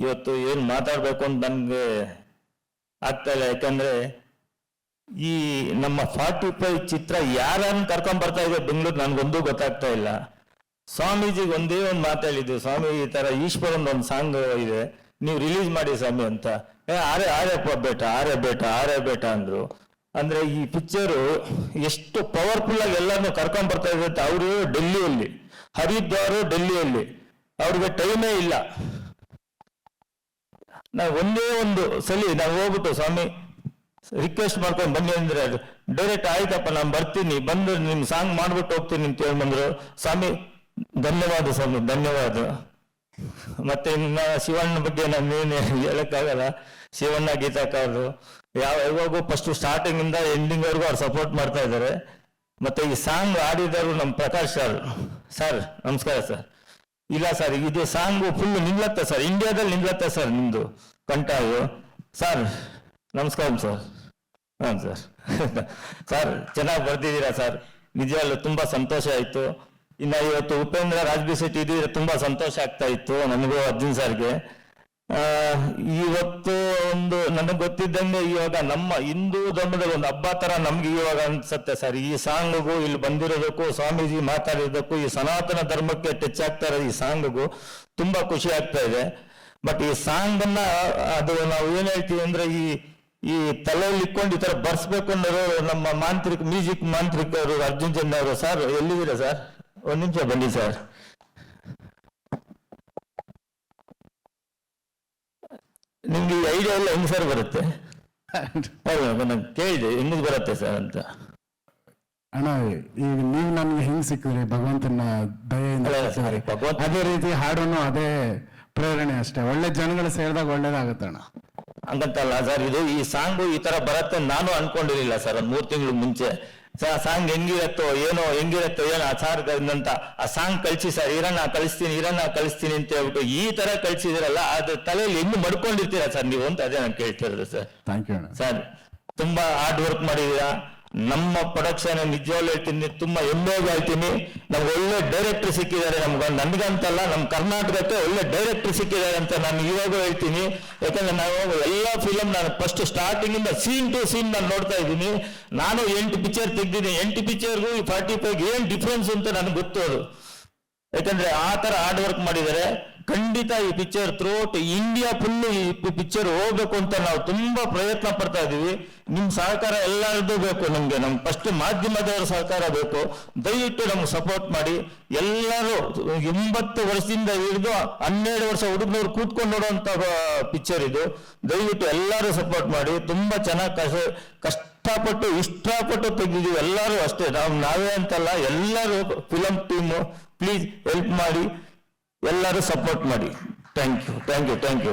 ಇವತ್ತು ಏನು ಮಾತಾಡಬೇಕು ಅಂತ ನನಗೆ ಆಗ್ತಾ ಇಲ್ಲ. ಯಾಕಂದ್ರೆ ಈ ನಮ್ಮ ಫಾರ್ಟಿ ಫೈವ್ ಚಿತ್ರ ಯಾರನ್ನು ಕರ್ಕೊಂಡ್ ಬರ್ತಾ ಇದೆ ಬೆಂಗಳೂರು ನನ್ಗೊಂದು ಗೊತ್ತಾಗ್ತಾ ಇಲ್ಲ. ಸ್ವಾಮೀಜಿಗೆ ಒಂದೇ ಒಂದು ಮಾತಾಡಿದ್ದು ಸ್ವಾಮಿ, ಈ ತರ ಈಶ್ವರಂದು ಒಂದು ಸಾಂಗ್ ಇದೆ. ನೀವು ರಿಲೀಸ್ ಮಾಡಿ ಸ್ವಾಮಿ ಅಂತ. ಏ ಆರೆ ಆರೆಪ್ಪ ಬೇಟ ಆರೆ ಬೇಟ ಆರೆ ಬೇಟ ಅಂದ್ರು. ಅಂದ್ರೆ ಈ ಪಿಕ್ಚರು ಎಷ್ಟು ಪವರ್ಫುಲ್ ಆಗಿ ಎಲ್ಲಾನು ಕರ್ಕೊಂಡ್ ಬರ್ತಾ ಇದೆ ಅವರು ಡೆಲ್ಲಿಯಲ್ಲಿ ಹರಿದ್ವಾರು ಡೆಲ್ಲಿಯಲ್ಲಿ ಅವ್ರಿಗೆ ಟೈಮೇ ಇಲ್ಲ. ನಾವು ಒಂದೇ ಒಂದು ಸಲಿ ನಾವು ಹೋಗ್ಬಿಟ್ಟು ಸ್ವಾಮಿ ರಿಕ್ವೆಸ್ಟ್ ಮಾಡ್ಕೊಂಡು ಬನ್ನಿ ಅಂದ್ರೆ ಡೈರೆಕ್ಟ್ ಆಯ್ತಪ್ಪ, ನಾನು ಬರ್ತೀನಿ, ಬಂದು ನಿಮ್ ಸಾಂಗ್ ಮಾಡ್ಬಿಟ್ಟು ಹೋಗ್ತೀನಿ ಅಂತ ಬಂದ್ರು. ಸ್ವಾಮಿ, ಧನ್ಯವಾದ ಸ್ವಾಮಿ, ಧನ್ಯವಾದ. ಮತ್ತೆ ಇನ್ನ ಶಿವಣ್ಣ ಬಗ್ಗೆ ನಾನು ಏನು ಹೇಳಕ್ಕಾಗಲ್ಲ. ಶಿವಣ್ಣ ಗೀತಾಕಾರರು ಯಾವ ಯಾವಾಗೂ ಫಸ್ಟ್ ಸ್ಟಾರ್ಟಿಂಗ್ ಇಂದ ಎಂಡಿಂಗ್ ವರೆಗೂ ಅವ್ರು ಸಪೋರ್ಟ್ ಮಾಡ್ತಾ ಇದ್ದಾರೆ. ಮತ್ತೆ ಈ ಸಾಂಗ್ ಆಡಿದರು ನಮ್ಮ ಪ್ರಕಾಶ್ ಸರ್ ಸರ್ ನಮಸ್ಕಾರ ಸರ್ ಇಲ್ಲ ಸರ್, ಇದು ಸಾಂಗು ಫುಲ್ ನಿಲ್ಲತ್ತೆ ಸರ್ ಇಂಡಿಯಾದಲ್ಲಿ ನಿಲ್ಲತ್ತೆ ಸರ್ ನಿಮ್ದು ಕಂಠವು. ಸರ್ ನಮಸ್ಕಾರ ಸರ್ ಹಾಂ ಸರ್ ಸರ್ ಚೆನ್ನಾಗಿ ಬರ್ದಿದ್ದೀರಾ ಸರ್ ನಿಜವಲ್ಲೂ ತುಂಬಾ ಸಂತೋಷ ಆಯ್ತು. ಇನ್ನ ಇವತ್ತು ಉಪೇಂದ್ರ ರಾಜ್ಬಿ ಶೆಟ್ಟಿ ಇದ್ರೆ ತುಂಬಾ ಸಂತೋಷ ಆಗ್ತಾ ಇತ್ತು ನನಗೂ ಅರ್ಜುನ್ ಸರ್ಗೆ ಇವತ್ತು ಒಂದು ನನಗೆ ಗೊತ್ತಿದ್ದಂಗೆ ಇವಾಗ ನಮ್ಮ ಹಿಂದೂ ಧರ್ಮದ ಒಂದು ಹಬ್ಬ ತರ ನಮ್ಗೆ ಇವಾಗ ಅನ್ಸತ್ತೆ ಸರ್. ಈ ಸಾಂಗ್ಗೂ ಇಲ್ಲಿ ಬಂದಿರೋದಕ್ಕೂ ಸ್ವಾಮೀಜಿ ಮಾತಾಡಿರೋದಕ್ಕೂ ಈ ಸನಾತನ ಧರ್ಮಕ್ಕೆ ಟಚ್ ಆಗ್ತಾ ಇರೋದು ಈ ಸಾಂಗ್ಗೂ ತುಂಬಾ ಖುಷಿ ಆಗ್ತಾ ಇದೆ. ಬಟ್ ಈ ಸಾಂಗ್ ಅನ್ನ ಅದು ನಾವು ಏನ್ ಹೇಳ್ತೀವಿ ಅಂದ್ರೆ ಈ ಈ ತಲೆಯಲ್ಲಿ ಇಟ್ಕೊಂಡು ಈ ತರ ಬರ್ಸ್ಬೇಕು ಅನ್ನೋರು ನಮ್ಮ ಮಾಂತ್ರಿಕ, ಮ್ಯೂಸಿಕ್ ಮಾಂತ್ರಿಕರು ಅರ್ಜುನ್ ಚಂದ್ರ ಅವರು ಸರ್, ಎಲ್ಲಿದ್ದೀರಾ ಸರ್? ಒಂದ್ ನಿಮಿಷ ಬನ್ನಿ ಸರ್. ನಿಮ್ಗೆ ಈ ಐಡಿಯಾ ಎಲ್ಲ ಹೆಂಗ್ ಸರ್ ಬರುತ್ತೆ. ಹೌದು ನಾನು ಕೇಳಿದೆ ಹೆಂಗ್ ಬರುತ್ತೆ ಸರ್ ಅಂತ. ಅಣ್ಣ ಈಗ ನೀವು ನನ್ಗೆ ಹೆಂಗ್ ಸಿಕ್ಕಿದ್ರಿ? ಭಗವಂತನ ದಯೆಯಿಂದ ಸರ್ ಸಿಕ್ಕಿದ್ರಿ. ಭಗವಂತ- ಅದೇ ರೀತಿ ಹಾಡೋನು ಅದೇ ಪ್ರೇರಣೆ ಅಷ್ಟೇ. ಒಳ್ಳೆ ಜನಗಳು ಸೇರಿದಾಗ ಒಳ್ಳೇದಾಗತ್ತೆ ಅಣ್ಣ. ಹಂಗಂತಲ್ಲ ಸರ್ ಇದು ಈ ಸಾಂಗು ಈ ತರ ಬರುತ್ತೆ ನಾನು ಅನ್ಕೊಂಡಿರ್ಲಿಲ್ಲ ಸರ್ ಮೂರು ತಿಂಗಳು ಮುಂಚೆ. ಸಾಂಗ್ ಹೆಂಗಿರತ್ತೋ ಏನೋ ಹೆಂಗಿರತ್ತೋ ಏನೋ ಆ ಸಾರ್ ಅಂತ ಆ ಸಾಂಗ್ ಕಳಿಸಿ ಸರ್ ಇರನ್ನ ಕಳಿಸ್ತೀನಿ ಇರನ್ನ ಕಳಿಸ್ತೀನಿ ಅಂತ ಹೇಳ್ಬಿಟ್ಟು ಈ ತರ ಕಳ್ಸಿದಿರಲ್ಲ ಅದು ತಲೆಯಲ್ಲಿ ಹೆಂಗ್ ಮಡ್ಕೊಂಡಿರ್ತೀರಾ ಸರ್ ನೀವು ಅಂತ ಅದೇ ನಾನು ಕೇಳ್ತಿರೋದು ಸರ್. ಥ್ಯಾಂಕ್ ಯು ಸರ್ ತುಂಬಾ ಹಾರ್ಡ್ ವರ್ಕ್ ಮಾಡಿದೀರಾ ನಮ್ಮ ಪ್ರೊಡಕ್ಷನ್ ನಿಜವಾಗ್ಲೂ ಹೇಳ್ತೀನಿ, ತುಂಬಾ ಹೆಮ್ಮೆಗೆ ಹೇಳ್ತೀನಿ. ನಮ್ಗೆ ಒಳ್ಳೆ ಡೈರೆಕ್ಟರ್ ಸಿಕ್ಕಿದ್ದಾರೆ ನಮ್ಗೆ. ನನ್ಗಂತಲ್ಲ ನಮ್ಮ ಕರ್ನಾಟಕಕ್ಕೆ ಒಳ್ಳೆ ಡೈರೆಕ್ಟರ್ ಸಿಕ್ಕಿದ್ದಾರೆ ಅಂತ ನಾನು ಇವಾಗ ಹೇಳ್ತೀನಿ. ಯಾಕಂದ್ರೆ ನಾವು ಎಲ್ಲ ಫಿಲಮ್ ನಾನು ಫಸ್ಟ್ ಸ್ಟಾರ್ಟಿಂಗ್ ಇಂದ ಸೀನ್ ಟು ಸೀನ್ ನಾನು ನೋಡ್ತಾ ಇದ್ದೀನಿ. ನಾನು ಎಂಟು ಪಿಕ್ಚರ್ ತೆಗ್ದಿದ್ದೀನಿ. ಎಂಟು ಪಿಕ್ಚರ್ಗೂ ಫಾರ್ಟಿ ಫೈವ್ ಏನ್ ಡಿಫ್ರೆನ್ಸ್ ಅಂತ ನನಗೆ ಗೊತ್ತು ಅದು. ಯಾಕಂದ್ರೆ ಆ ತರ ಹಾರ್ಡ್ ವರ್ಕ್ ಮಾಡಿದ್ದಾರೆ. ಖಂಡಿತ ಈ ಪಿಕ್ಚರ್ ಥ್ರೂಔಟ್ ಇಂಡಿಯಾ ಫುಲ್ ಈ ಪಿಕ್ಚರ್ ಹೋಗ್ಬೇಕು ಅಂತ ನಾವು ತುಂಬಾ ಪ್ರಯತ್ನ ಪಡ್ತಾ ಇದೀವಿ ನಿಮ್ ಸಹಕಾರ ಎಲ್ಲರದ್ದು ಬೇಕು ನಮ್ಗೆ. ನಮ್ ಫಸ್ಟ್ ಮಾಧ್ಯಮದವರ ಸಹಕಾರ ಬೇಕು. ದಯವಿಟ್ಟು ನಮ್ಗೆ ಸಪೋರ್ಟ್ ಮಾಡಿ. ಎಲ್ಲರೂ ಎಂಬತ್ತು ವರ್ಷದಿಂದ ಹಿಡಿದು ಹನ್ನೆರಡು ವರ್ಷ ಹುಡುಗನವ್ರು ಕೂತ್ಕೊಂಡು ನೋಡುವಂತ ಪಿಕ್ಚರ್ ಇದು. ದಯವಿಟ್ಟು ಎಲ್ಲರೂ ಸಪೋರ್ಟ್ ಮಾಡಿ. ತುಂಬಾ ಚೆನ್ನಾಗಿ ಕಷ್ಟ, ಕಷ್ಟಪಟ್ಟು, ಇಷ್ಟಪಟ್ಟು ತೆಗೆದಿದ್ದೀವಿ. ಎಲ್ಲರೂ ಅಷ್ಟೇ. ನಾವು ನಾವೇ ಅಂತಲ್ಲ. ಎಲ್ಲರೂ ಫಿಲಂ ಟೀಮು ಪ್ಲೀಸ್ ಹೆಲ್ಪ್ ಮಾಡಿ. ಎಲ್ಲರೂ ಸಪೋರ್ಟ್ ಮಾಡಿ. Thank you thank you thank you